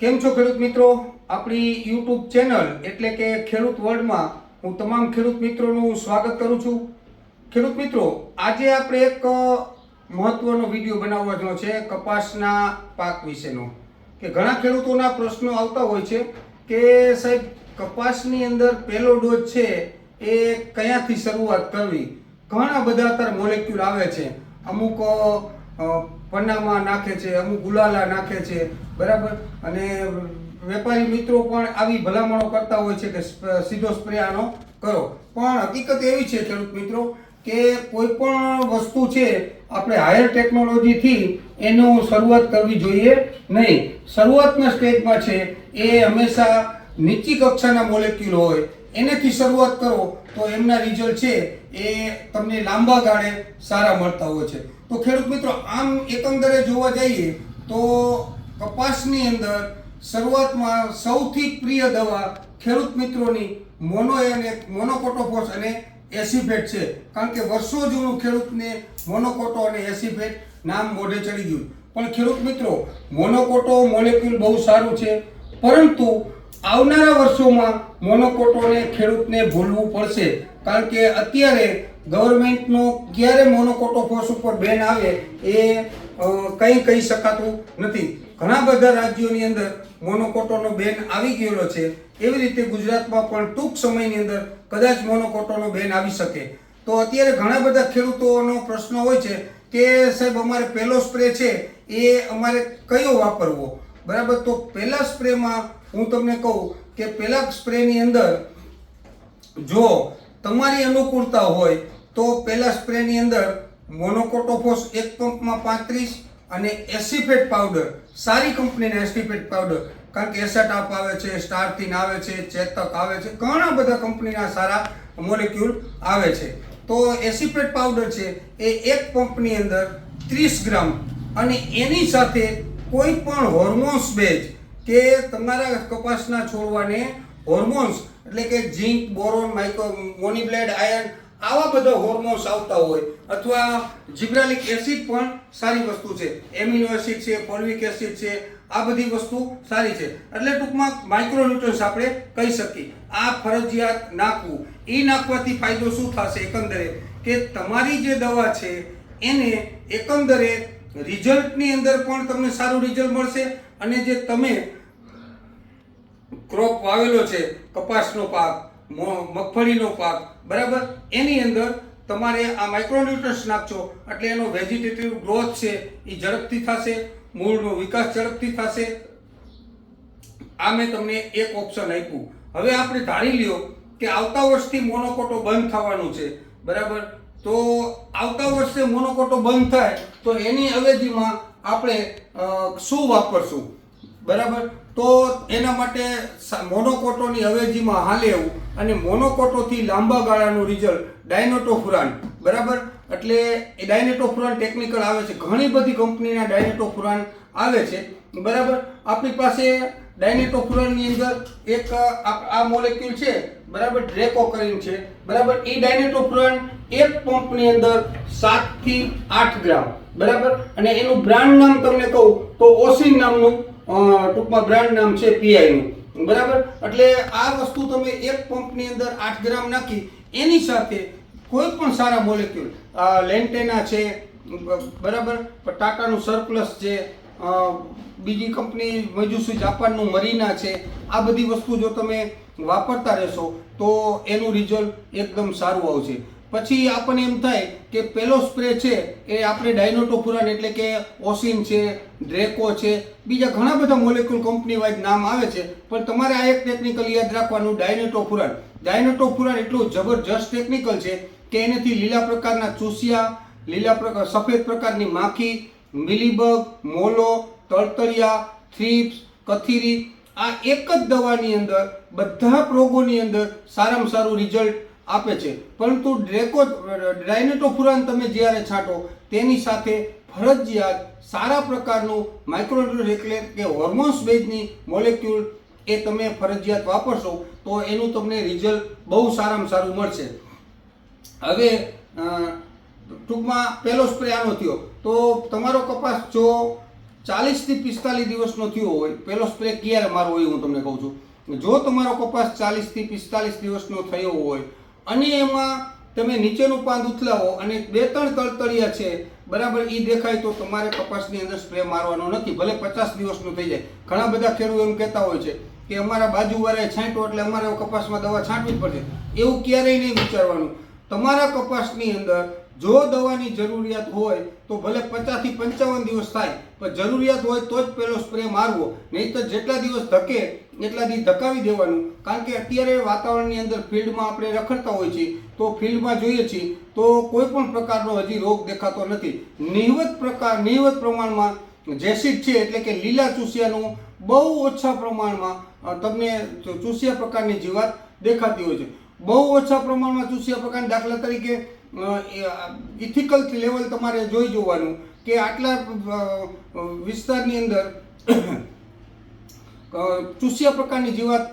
કેમ છો ખેડૂત મિત્રો? આપણી યુટ્યુબ ચેનલ એટલે કે ખેડૂત વર્લ્ડમાં હું તમામ ખેડૂત મિત્રોનું સ્વાગત કરું છું. ખેડૂત મિત્રો, આજે આપણે એક મહત્વનો વીડિયો બનાવવાનો છે કપાસના પાક વિશેનો. કે ઘણા ખેડૂતોના પ્રશ્નો આવતા હોય છે કે સાહેબ, કપાસની અંદર પહેલો ડોઝ છે એ ક્યાંથી શરૂઆત કરવી? ઘણા બધા અત્યારે મોલેક્યુલ આવે છે. અમુક પન્નામાં નાખે છે, અમુક ગુલાલા નાખે છે, બરાબર? અને વેપારી મિત્રો પણ આવી ભલામણો કરતા હોય છે કે સીધો સ્પ્રે આનો કરો. પણ હકીકત એવી છે, ખેડૂત મિત્રો, કે કોઈ પણ વસ્તુ છે, આપણે હાયર ટેકનોલોજીથી એનો શરૂઆત કરવી જોઈએ નહીં. શરૂઆતના સ્ટેજમાં છે, એ હંમેશા નીચી કક્ષાના મોલેક્યુલ હોય. એનેથી શરૂઆત કરો, તો એમના રિઝલ્ટ છે, એ તમને લાંબા ગાળે સારા મળતા હોય છે. તો ખેડૂત મિત્રો, આમ એકંદરે જોવા જઈએ તો કપાસની અંદર શરૂઆતમાં સૌથી પ્રિય દવા ખેડૂત મિત્રોની મોનો અને મોનોકોટોફોસ અને એસિફેટ છે. કારણ કે વર્ષો જૂનું ખેડૂતને મોનોકોટો અને એસિફેટ નામ મોઢે ચડી ગયું. પણ ખેડૂત મિત્રો, મોનોકોટો મોલેક્યુલ બહુ સારું છે, પરંતુ આવનારા વર્ષોમાં મોનોકોટોને ખેડૂતને ભૂલવું પડશે. કારણ કે અત્યારે ગવર્મેન્ટનો ક્યારે મોનોકોટો ફોર્સ ઉપર બેન આવે એ કંઈ કહી શકાતું નથી. ઘણા બધા રાજ્યોની અંદર મોનોકોટોનો બેન આવી ગયેલો છે. એવી રીતે ગુજરાતમાં પણ ટૂંક સમયની અંદર કદાચ મોનોકોટોનો બેન આવી શકે. તો અત્યારે ઘણા બધા ખેડૂતોનો પ્રશ્ન હોય છે કે, સાહેબ, અમારે પહેલો સ્પ્રે છે એ અમારે કયો વાપરવો? બરાબર, તો પહેલા સ્પ્રેમાં હું તમને કહું કે પહેલા સ્પ્રેની અંદર જો તમારી અનુકૂળતા હોય તો પહેલા સ્પ્રેની અંદર મોનોકોટોફોસ એક પંપમાં પાંત્રીસ અને એસિફેટ પાવડર સારી કંપનીના એસિફેટ પાવડર કારણ કે એસેટાપ આવે છે, સ્ટારથીન આવે છે, ચેતક આવે છે, ઘણા બધા કંપનીના સારા મોલેક્યુલ આવે છે. તો એસિફેટ પાવડર છે એ એક પંપની અંદર ત્રીસ ગ્રામ અને એની સાથે કોઈ પણ હોર્મોન્સ બેઝ કે તમારા કપાસના છોડવાને હોર્મોન્સ એટલે કે ઝીંક બોરોન માઇક્રો મોનીબ્લેડ આયર્ન આવા બધા હોર્મોન્સ આવતા હોય અથવા જીબ્રાલિક એસિડ પણ સારી વસ્તુ છે. એમિનો એસિડ છે ફોલ્વિક એસિડ છે, આ બધી વસ્તુ સારી છે. એટલે ટૂંકમાં માઇક્રોન્યુટ્રન્સ આપણે કહી શકીએ. આ ફરજિયાત નાખવું. એ નાખવાથી ફાયદો શું થશે? એકંદરે કે તમારી જે દવા છે, એને એકંદરે રિઝલ્ટની અંદર પણ તમને સારું રિઝલ્ટ મળશે અને જે તમે ક્રોપ વાવેલો છે, કપાસનો પાક મગફળીનો પાક. બરાબર? એની અંદર તમારે આ માઇક્રોન્યુટ્રન્સ નાખશો એટલે એનો વેજીટેટિવ ગ્રોથ છે એ ઝડપથી થશે. મૂળનો વિકાસ ઝડપથી થશે. આ મેં તમને એક ઓપ્શન આપ્યું. હવે આપણે ધારી લ્યો કે આવતા વર્ષથી મોનોકોટો બંધ થવાનું છે. બરાબર? તો આવતા વર્ષે મોનોકોટો બંધ થાય તો એની અવેજીમાં આપણે શું વાપરશું? બરાબર? તો એના માટે મોનોકોટોની અવેજીમાં હાલે એવું. અને મોનોકોટોથી લાંબા ગાળાનું રિઝલ્ટ, ડાયનોટોફુરાન. બરાબર? એટલે એ ડાયનેટોફુરાન ટેકનિકલ આવે છે. ઘણી બધી કંપનીના ડાયનેટોફુરાન આવે છે. બરાબર? આપણી પાસે ડાયનેટોફુરાનની અંદર એક આ મોલેક્યુલ છે. બરાબર? ડ્રેકો કરીને છે. બરાબર? એ ડાયનેટોફુરાન એક પંપની અંદર સાતથી આઠ ગ્રામ. બરાબર? અને એનું બ્રાન્ડ નામ તમને કહું તો ઓસિન નામનું ટૂંકમાં બ્રાન્ડ નામ છે પીઆઈનું બરાબર? એટલે આ વસ્તુ તમે એક પંપની અંદર આઠ ગ્રામ નાખી, એની સાથે કોઈ પણ સારા મોલેક્યુલ લેન્ટેના છે બરાબર? ટાટાનું સરપ્લસ છે બીજી કંપની મજુસુ જાપાનનું મરીના છે, આ બધી વસ્તુ જો તમે વાપરતા રહેશો, તો એનું રિઝલ્ટ એકદમ સારું આવશે. પછી આપણને એમ થાય કે પેલો સ્પ્રે છે એ આપણે ડાયનોટોફુરાન એટલે કે ઓસિન છે, ડ્રેકો છે, બીજા ઘણા બધા મોલેક્યુલ કંપની વાઇઝ નામ આવે છે, પણ તમારે આ એક ટેકનિકલ યાદ રાખવાનું, ડાયનોટોફુરાન. ડાયનોટોફુરાન એટલું જબરજસ્ત ટેકનિકલ છે કે એનાથી લીલા પ્રકારના ચૂસિયા, લીલા પ્રકાર, સફેદ પ્રકારની માખી, મિલીબગ, મોલો, તળતરિયા, થ્રીપ્સ, કથીરી, આ એક જ દવાની અંદર બધા રોગોની અંદર સારામાં સારું રિઝલ્ટ આપે છે. પરંતુ ડ્રેકો ડાયનેટોફુરાન તમે જ્યારે છાંટો, તેની સાથે ફરજિયાત સારા પ્રકારનું માઇક્રોન્યુટ્રન એટલે કે હોર્મોન્સ બેઝની મોલેક્યુલ એ તમે ફરજિયાત વાપરશો, તો એનું તમને રિઝલ્ટ બહુ સારામાં સારું મળશે. હવે ટૂંકમાં પહેલો સ્પ્રે આનો થયો. તો તમારો કપાસ જો ચાલીસથી પિસ્તાલીસ દિવસનો થયો હોય, પહેલો સ્પ્રે ક્યારે મારો એ હું તમને કહું છું. જો તમારો કપાસ ચાલીસથી પિસ્તાલીસ દિવસનો થયો હોય અને એમાં તમે નીચેનું પાન ઉથલાવો અને બે ત્રણ તળતળિયા છે, બરાબર એ દેખાય તો તમારે કપાસની અંદર સ્પ્રે મારવાનો નથી. ભલે પચાસ દિવસનું થઈ જાય. ઘણા બધા ખેડૂતો એમ કહેતા હોય છે કે અમારા બાજુવાળાએ છાંટ્યો એટલે અમારે કપાસમાં દવા છાંટવી જ પડશે. એવું ક્યારેય નહીં વિચારવાનું. તમારા કપાસની અંદર જો દવાની જરૂરિયાત હોય તો ભલે પચાસથી પંચાવન દિવસ થાય, પણ જરૂરિયાત હોય તો જ પેલો સ્પ્રે મારવો. નહીં તો જેટલા દિવસ ધકે, એટલા દિવસ ધકાવી દેવાનું. કારણ કે અત્યારે વાતાવરણની અંદર ફિલ્ડમાં આપણે રખડતા હોય છીએ, તો ફિલ્ડમાં જોઈએ છીએ, તો કોઈ પણ પ્રકારનો હજી રોગ દેખાતો નથી. નિહવત પ્રકાર નિહવત પ્રમાણમાં જેસિડ છે, એટલે કે લીલા ચૂસિયાનું બહુ ઓછા પ્રમાણમાં તમને ચૂસિયા પ્રકારની જીવાત દેખાતી હોય છે. બહુ ઓછા પ્રમાણમાં ચૂસિયા પ્રકારની દાખલા તરીકે ઇથિકલ લેવલ તમારે જોઈ જોવાનું કે આટલા વિસ્તારની અંદર ચૂસ્યા પ્રકારની જીવાત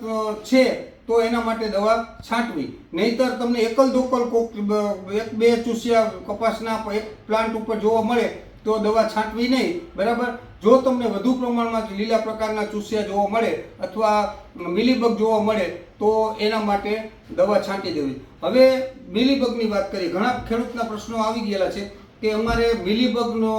છે તો એના માટે દવા છાંટવી. નહીતર તમને એકલ દોકલ કોક એક, બે ચૂસ્યા કપાસના એક પ્લાન્ટ ઉપર જોવા મળે તો દવા છાંટવી નહીં. બરાબર? જો તમને વધુ પ્રમાણમાં લીલા પ્રકારના ચૂસિયા જોવા મળે અથવા મિલીબગ જોવા મળે, તો એના માટે દવા છાંટી દેવી. હવે મિલીબગની વાત કરીએ. ઘણા ખેડૂતના પ્રશ્નો આવી ગયેલા છે કે અમારે મિલીબગનો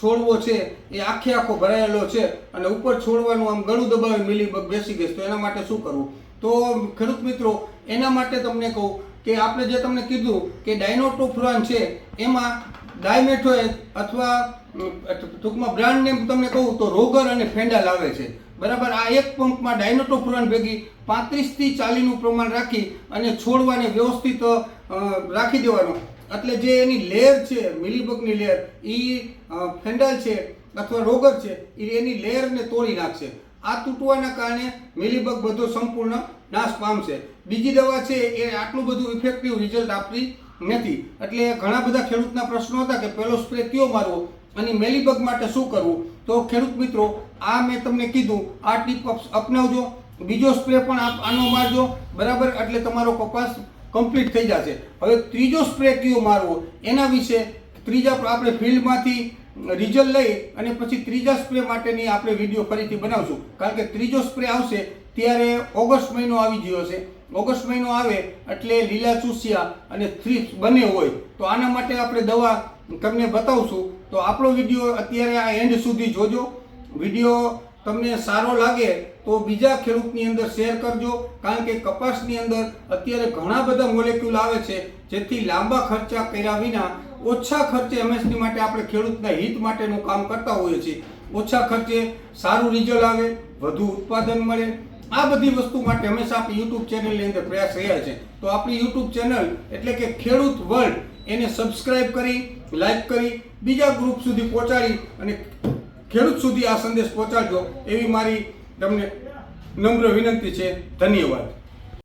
છોડવો છે, એ આખે આખો ભરાયેલો છે અને ઉપર છોડવાનું આમ ગળું દબાવી મિલીબગ બેસી ગઈ તો એના માટે શું કરવું? તો ખેડૂત મિત્રો, એના માટે તમને કહું કે આપણે જે તમને કીધું કે ડાયનોટોફ્રાન છે, એમાં ડાયમેથોએટ અથવા ટૂંકમાં બ્રાન્ડ નેમ તમને કહું તો રોગર અને ફેન્ડાલ આવે છે. બરાબર, આ એક પંપમાં ડાયનોટોફ્રાન ભેગી પાંત્રીસથી ચાલીનું પ્રમાણ રાખી અને છોડવાને વ્યવસ્થિત રાખી દેવાનો. એટલે જે એની લેયર છે, મિલીબગની લેયર એ ફેન્ડલ છે અથવા રોગર છે એ એની લેયરને તોડી નાખશે. આ તૂટવાના કારણે મિલીબગ બધો સંપૂર્ણ નાશ પામશે. બીજી દવા છે, એ આટલું બધું ઇફેક્ટિવ રિઝલ્ટ આપતી નથી. એટલે ઘણા બધા ખેડૂતના પ્રશ્નો હતા કે પહેલો સ્પ્રે કયો મારવો? અને મેલીબગ માટે શું કરવું? તો ખેડૂત મિત્રો, આ મેં તમને કીધું, આ ટીપ અપનાવજો. બીજો સ્પ્રે પણ આપ આનો મારજો. બરાબર? એટલે તમારો કપાસ કમ્પ્લીટ થઈ જશે. હવે ત્રીજો સ્પ્રે કયો મારવો? એના વિશે ત્રીજા આપણે ફિલ્ડમાંથી રિઝલ્ટ લઈ અને પછી ત્રીજા સ્પ્રે માટેની આપણે વીડિયો ફરીથી બનાવશું. કારણ કે ત્રીજો સ્પ્રે આવશે ત્યારે ઓગસ્ટ મહિનો આવી ગયો છે ઓગસ્ટ મહિનો આવે એટલે લીલા ચૂસિયા અને થ્રીપ્સ બંને હોય. તો આના માટે આપણે દવા તમને બતાવશું. તો આપણો વીડિયો અત્યારે આ એન્ડ સુધી જોજો. વીડિયો તમને સારો લાગે તો બીજા ખેડૂતની અંદર શેર કરજો. કારણ કે કપાસની અંદર અત્યારે ઘણા બધા મોલેક્યુલ આવે છે, જેથી લાંબા ખર્ચા કર્યા વિના ઓછા ખર્ચે એમએસપી માટે આપણે ખેડૂતના હિત માટેનું કામ કરતા હોઈએ છીએ. ઓછા ખર્ચે સારું રિઝલ્ટ આવે, વધુ ઉત્પાદન મળે. આ બધી વસ્તુ માટે હંમેશા આપણી યુટ્યુબ ચેનલની અંદર પ્રયાસ રહ્યા છે. તો આપણી યુટ્યુબ ચેનલ એટલે કે ખેડૂત વર્લ્ડ એને સબસ્ક્રાઇબ કરી લાઈક કરી, બીજા ગ્રુપ સુધી પહોંચાડી અને ખેડૂત સુધી આ સંદેશ પહોંચાડજો. એવી મારી તમને નમ્ર વિનંતી છે. ધન્યવાદ.